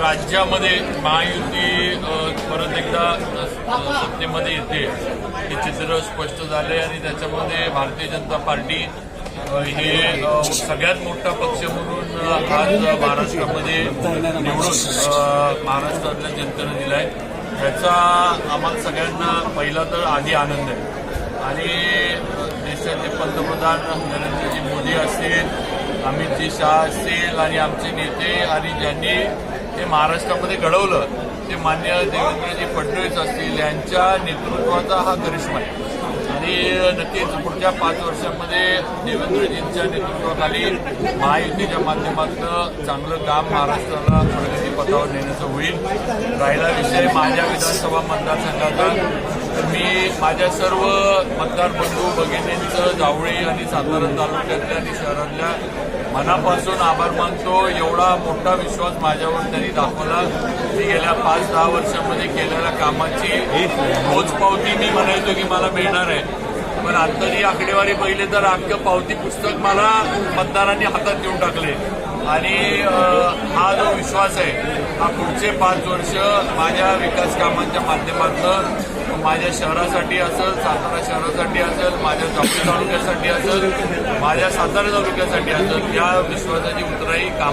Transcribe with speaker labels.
Speaker 1: राज्यामध्ये महायुती परत एकदा सत्तेमध्ये येते. हे चित्र स्पष्ट झाले आणि त्याच्यामध्ये भारतीय जनता पार्टी हे सगळ्यात मोठा पक्ष म्हणून आज महाराष्ट्रामध्ये निवडून महाराष्ट्रातल्या जनतेनं दिलाय. याचा आम्हाला सगळ्यांना पहिला तर आधी आनंद आहे. आणि देशाचे पंतप्रधान नरेंद्रजी मोदी असतील अमितजी शाह असतील आणि आमचे नेते आणि ज्यांनी हे महाराष्ट्रामध्ये घडवलं ते मान्य देवेंद्रजी फडणवीस असतील यांच्या नेतृत्वाचा हा करिश्मा आहे. आणि नक्कीच पुढच्या पाच वर्षामध्ये देवेंद्रजींच्या नेतृत्वाखाली महायुतीच्या माध्यमातून चांगलं काम महाराष्ट्राला प्रगती पथावर नेण्याचं होईल. राहिला विषय माझ्या विधानसभा मतदारसंघाचा. मी माझ्या सर्व मतदार बंधू भगिनींचं जावळी आणि सातारा तालुक्यातल्या आणि शहरातल्या मनापासून आभार मानतो. एवढा मोठा विश्वास माझ्यावर त्यांनी दाखवला. मी गेल्या पाच दहा वर्षामध्ये केलेल्या कामाची पोचपावती मी म्हणायचो की मला मिळणार आहे. पण आत्ताची आकडेवारी पहिले तर अख्खं पावती पुस्तक मला मतदारांनी हातात देऊन टाकले. आणि हा जो विश्वास आहे पुढचे पाच वर्ष माझ्या विकास कामांच्या माध्यमातून माझ्या शहरासाठी असेल सातारा शहरासाठी असेल माझ्या जावळी तालुक्यासाठी असेल माझ्या सातारा तालुक्यासाठी असेल या विश्वासाची उतराई काम